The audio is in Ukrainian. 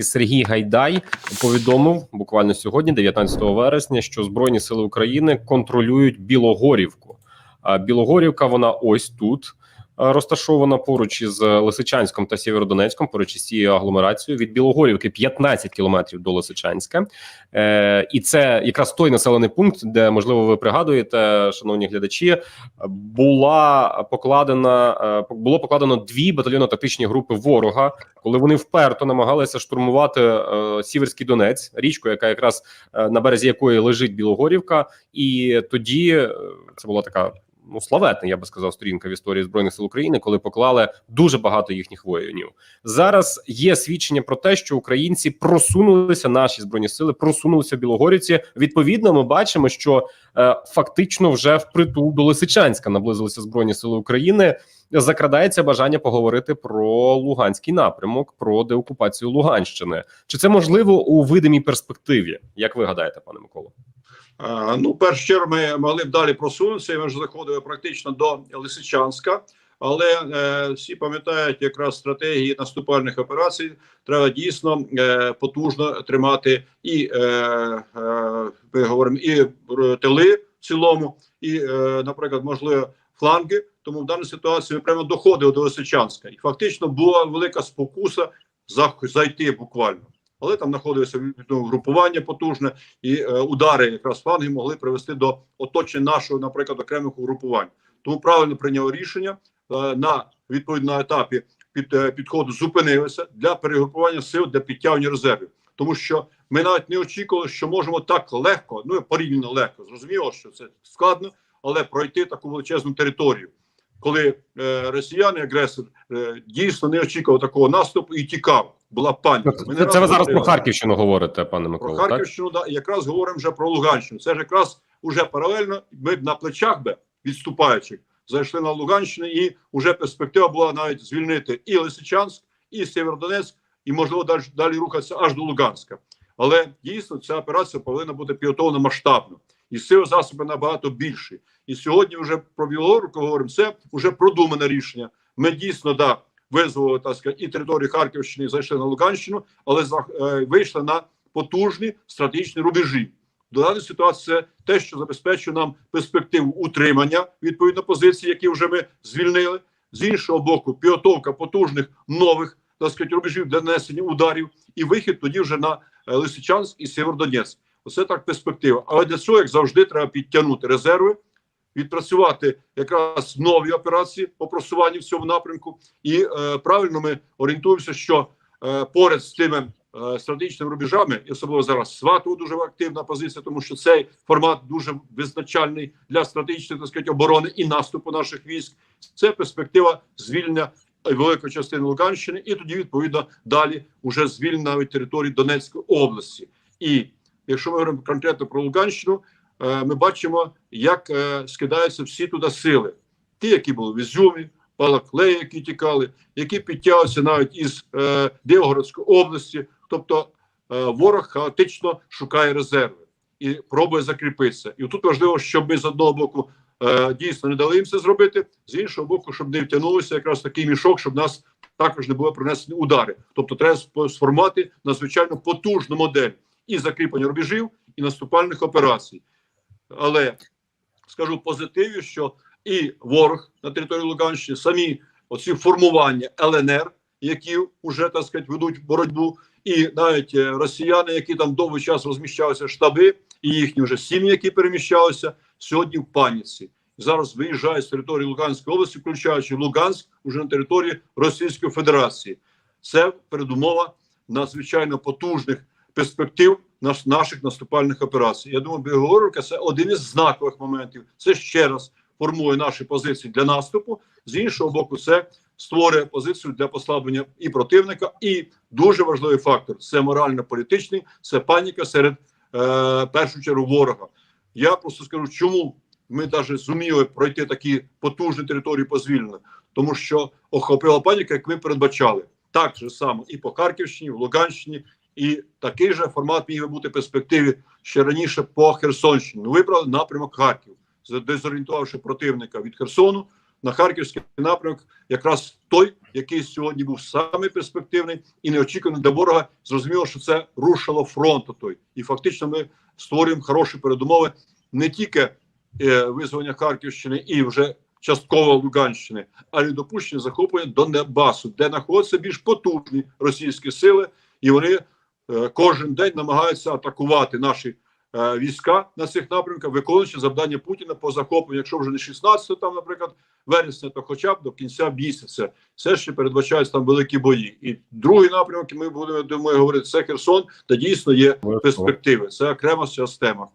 Сергій Гайдай повідомив буквально сьогодні, 19 вересня, що Збройні сили України контролюють Білогорівку. А Білогорівка вона ось тут розташована поруч із Лисичанськом та Сєвєродонецьком, поруч із цією агломерацією. Від Білогорівки 15 кілометрів до Лисичанська, е, і це якраз той населений пункт, де можливо ви пригадуєте, шановні глядачі, була покладена е, було покладено дві батальйонно-тактичні групи ворога, коли вони вперто намагалися штурмувати е, Сіверський Донець, річку, яка якраз е, на березі якої лежить Білогорівка, і тоді е, це була така. Ну, славетна, я би сказав, сторінка в історії збройних сил України, коли поклали дуже багато їхніх воїнів. Зараз є свідчення про те, що українці просунулися, наші збройні сили просунулися в Білогорівці. Відповідно, ми бачимо, що е, фактично вже впритул до Лисичанська наблизилися збройні сили України. Закрадається бажання поговорити про Луганський напрямок, про деокупацію Луганщини. Чи це можливо у видимій перспективі? Як ви гадаєте, пане Миколо? Ну, в першу чергу, ми могли б далі просунутися. і Ми вже заходили практично до Лисичанська, але е, всі пам'ятають якраз стратегії наступальних операцій. Треба дійсно е, потужно тримати і е, е, ми говоримо і тили в цілому, і, е, наприклад, можливо, фланги. Тому в даній ситуації ми прямо доходили до Лисичанська, і фактично була велика спокуса зайти буквально. Але там знаходилося ну, групування потужне, і е, удари якраз фланги могли привести до оточення нашого, наприклад, окремих угрупувань. Тому правильно прийняло рішення е, на відповідно етапі під е, підходу зупинилися для перегрупування сил для підтягування резервів, тому що ми навіть не очікували, що можемо так легко, ну порівняно легко. Зрозуміло, що це складно, але пройти таку величезну територію. Коли е, росіяни, агресор, е, дійсно не очікував такого наступу і тікав, була паніка. Ми Це, це ви раз зараз про. Харківщину говорите, пане Про Миколо. Так? Харківщину, да, якраз говоримо вже про Луганщину. Це ж якраз уже паралельно. Ми б на плечах би відступаючих зайшли на Луганщину, і вже перспектива була навіть звільнити і Лисичанськ, і Сєвєродонецьк, і можливо далі, далі рухатися аж до Луганська. Але дійсно ця операція повинна бути підготовлена масштабно, і сили засоби набагато більші. І сьогодні вже про Білогорку говоримо. Це вже продумане рішення. Ми дійсно да визволили так сказати, і територію Харківщини, і зайшли на Луганщину, але за, е, вийшли на потужні стратегічні рубежі. До даної ситуації це те, що забезпечує нам перспективу утримання відповідно позицій, які вже ми звільнили. З іншого боку, підготовка потужних нових так сказати, рубежів для нанесення ударів і вихід тоді вже на е, Лисичанськ і Сєвєродонецьк. Оце так перспектива. Але для цього, як завжди, треба підтягнути резерви, відпрацювати якраз нові операції по просуванню в цьому напрямку. І е, правильно ми орієнтуємося, що е, поряд з тими е, стратегічними рубежами, і особливо зараз Сватово дуже активна позиція, тому що цей формат дуже визначальний для стратегічної так сказати, оборони і наступу наших військ. Це перспектива звільнення великої частини Луганщини, і тоді відповідно далі вже звільнення навіть території Донецької області. І якщо ми говоримо конкретно про Луганщину, е, ми бачимо, як е, скидаються всі туди сили, ті, які були в Ізюмі, Балаклеї, які тікали, які підтягуються навіть із е, Білгородської області. Тобто е, ворог хаотично шукає резерви і пробує закріпитися. І тут важливо, щоб ми з одного боку е, дійсно не дали їм це зробити, з іншого боку, щоб не втягнулося якраз такий мішок, щоб нас також не було принесені удари. Тобто, треба сформувати надзвичайно потужну модель і закріплення рубежів, і наступальних операцій. Але скажу позитиві, що і ворог на території Луганщини, самі оці формування ЛНР, які вже так сказати ведуть боротьбу, і навіть е, росіяни, які там довгий час розміщалися штаби, і їхні вже сім'ї, які переміщалися, сьогодні в паніці. Зараз виїжджають з території Луганської області, включаючи Луганськ, уже на території Російської Федерації. Це передумова надзвичайно потужних перспектив наш, наших наступальних операцій. Я думаю, Білогорівка – це один із знакових моментів. Це ще раз формує наші позиції для наступу. З іншого боку, це створює позицію для послаблення і противника. І дуже важливий фактор це морально-політичний, це паніка серед е, першу чергу ворога. Я просто скажу, чому ми навіть зуміли пройти такі потужні території по звільненню. тому що охопила паніка, як ми передбачали. Так же само і по Харківщині, в Луганщині, і такий же формат міг би бути в перспективі ще раніше по Херсонщині. Ну, Вибрали напрямок Харків, дезорієнтувавши противника від Херсону, на харківський напрямок, якраз той, який сьогодні був саме перспективний і неочікуваний для ворога. Зрозуміло, що це рушило фронту той, і фактично ми створюємо хороші передумови не тільки е, визволення Харківщини і вже частково Луганщини, а й допущення захоплення Донбасу, де знаходяться більш потужні російські сили, і вони кожен день намагаються атакувати наші е, війська на цих напрямках, виконуючи завдання Путіна по захопленню. Якщо вже не 16 там, наприклад, вересня, то хоча б до кінця місяця. Все ще передбачаються там великі бої. І другий напрямок, ми будемо думаю, говорити, це Херсон, де дійсно є перспективи. Це окрема зараз тема.